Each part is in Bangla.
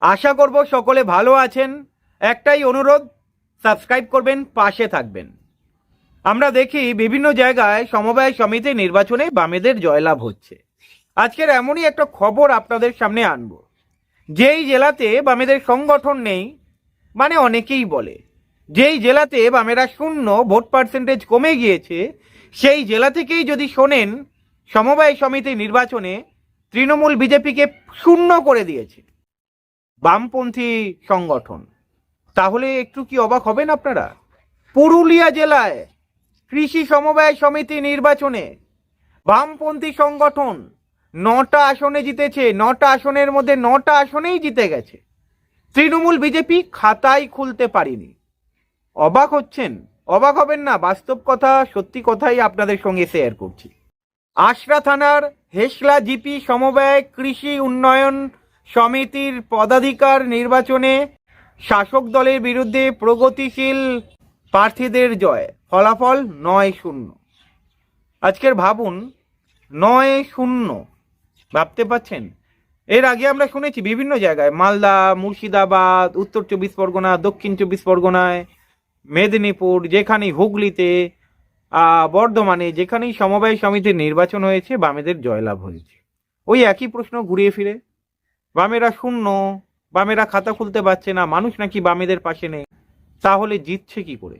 আশা করব সকলে ভালো আছেন। একটাই অনুরোধ, সাবস্ক্রাইব করবেন, পাশে থাকবেন। আমরা দেখি বিভিন্ন জায়গায় সমবায় সমিতি নির্বাচনে বামেদের জয়লাভ হচ্ছে। আজকের এমনই একটা খবর আপনাদের সামনে আনব। যেই জেলাতে বামেদের সংগঠন নেই মানে অনেকেই বলে, যেই জেলাতে বামেরা শূন্য, ভোট পার্সেন্টেজ কমে গিয়েছে, সেই জেলা থেকেই যদি শোনেন, সমবায় সমিতি নির্বাচনে তৃণমূল বিজেপিকে শূন্য করে দিয়েছে। বামপন্থী সংগঠন। তাহলে একটু কি অবাক হবেন আপনারা? পুরুলিয়া জেলায় কৃষি সমবায় সমিতি নির্বাচনে বামপন্থী সংগঠন নটা আসনে জিতেছে, নটা আসনের মধ্যে নটা আসনেই জিতে গেছে। তৃণমূল বিজেপি খাতাই খুলতে পারিনি। অবাক হচ্ছেন? অবাক হবেন না? বাস্তব কথা, সত্যি কথাই আপনাদের সঙ্গে শেয়ার করছি। আশরা থানার হেসলা জিপি সমবায় কৃষি উন্নয়ন সমিতির পদাধিকার নির্বাচনে শাসক দলের বিরুদ্ধে প্রগতিশীল প্রার্থীদের জয়। ফলাফল নয় শূন্য। আজকের ভাবুন, নয় শূন্য। ভাবতে পাচ্ছেন? এর আগে আমরা শুনেছি বিভিন্ন জায়গায়, মালদা, মুর্শিদাবাদ, উত্তর চব্বিশ পরগনা, দক্ষিণ চব্বিশ পরগনায়, মেদিনীপুর, যেখানেই হুগলিতে বর্ধমানে যেখানেই সমবায় সমিতির নির্বাচন হয়েছে, বামেদের জয়লাভ হয়েছে। ওই একই প্রশ্ন ঘুরিয়ে ফিরে। বামেরা শূন্য, বামেরা খাতা খুলতে পারছে না, মানুষ নাকি বামেদের পাশে নেই। তাহলে জিতছে কি করে?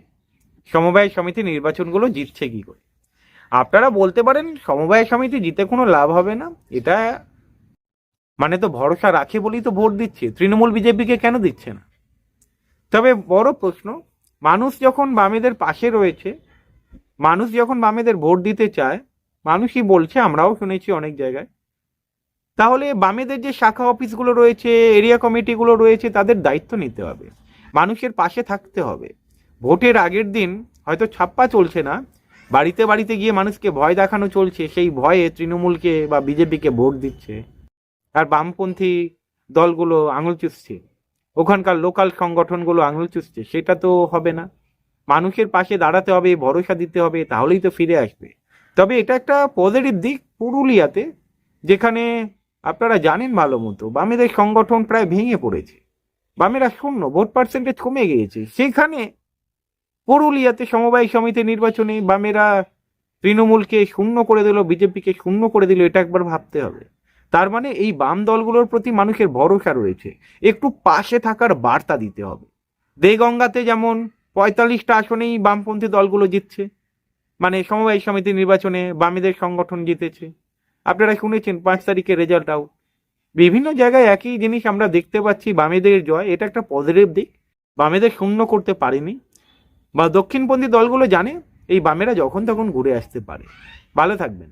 সমবায় সমিতি নির্বাচনগুলো জিতছে কি করে? আপনারা বলতে পারেন সমবায় সমিতি জিতে কোনো লাভ হবে না, এটা মানে তো ভরসা রাখে বলেই তো ভোট দিচ্ছে, তৃণমূল বিজেপিকে কেন দিচ্ছে না? তবে বড় প্রশ্ন, মানুষ যখন বামেদের পাশে রয়েছে, মানুষ যখন বামেদের ভোট দিতে চায়, মানুষই বলছে, আমরাও শুনেছি অনেক জায়গায় তাহলে বামেদের যে শাখা অফিসগুলো রয়েছে, এরিয়া কমিটিগুলো রয়েছে, তাদের দায়িত্ব নিতে হবে। মানুষের পাশে থাকতে হবে। ভোটের আগের দিন হয়তো ছাপ্পা চলছে না, বাড়িতে বাড়িতে গিয়ে মানুষকে ভয় দেখানো চলছে, সেই ভয়ে তৃণমূলকে বা বিজেপিকে ভোট দিচ্ছে। আর বামপন্থী দলগুলো আঙুল চুষছে। ওখানকার লোকাল সংগঠনগুলো আঙুল চুষছে, সেটা তো হবে না। মানুষের পাশে দাঁড়াতে হবে, ভরসা দিতে হবে, তাহলেই তো ফিরে আসবে। তবে এটা একটা পজিটিভ দিক পুরুলিয়াতে, যেখানে আপনারা জানেন ভালো মতো, বামেদের সংগঠন প্রায় ভেঙে পড়েছে। বামেরা শূন্য, ভোট পার্সেন্টেজ কমে গিয়েছে। সেখানে পুরুলিয়াতে সমবায় সমিতি নির্বাচনে বামেরা তৃণমূলকে শূন্য করে দিল, বিজেপিকে শূন্য করে দিল, এটা একবার ভাবতে হবে। তার মানে এই বাম দলগুলোর প্রতি মানুষের ভরসা রয়েছে। একটু পাশে থাকার বার্তা দিতে হবে। দেগঙ্গাতে যেমন পঁয়তাল্লিশটা আসনেই বামপন্থী দলগুলো জিতছে মানে সমবায় সমিতি নির্বাচনে বামেদের সংগঠন জিতেছে। আপনারা শুনেছেন, পাঁচ তারিখে রেজাল্ট আউট বিভিন্ন জায়গায় একই জিনিস আমরা দেখতে পাচ্ছি, বামেদের জয়। এটা একটা পজিটিভ দিক। বামেদের শূন্য করতে পারেনি। বা দক্ষিণপন্থী দলগুলো জানে, এই বামেরা যখন তখন ঘুরে আসতে পারে। ভালো থাকবেন।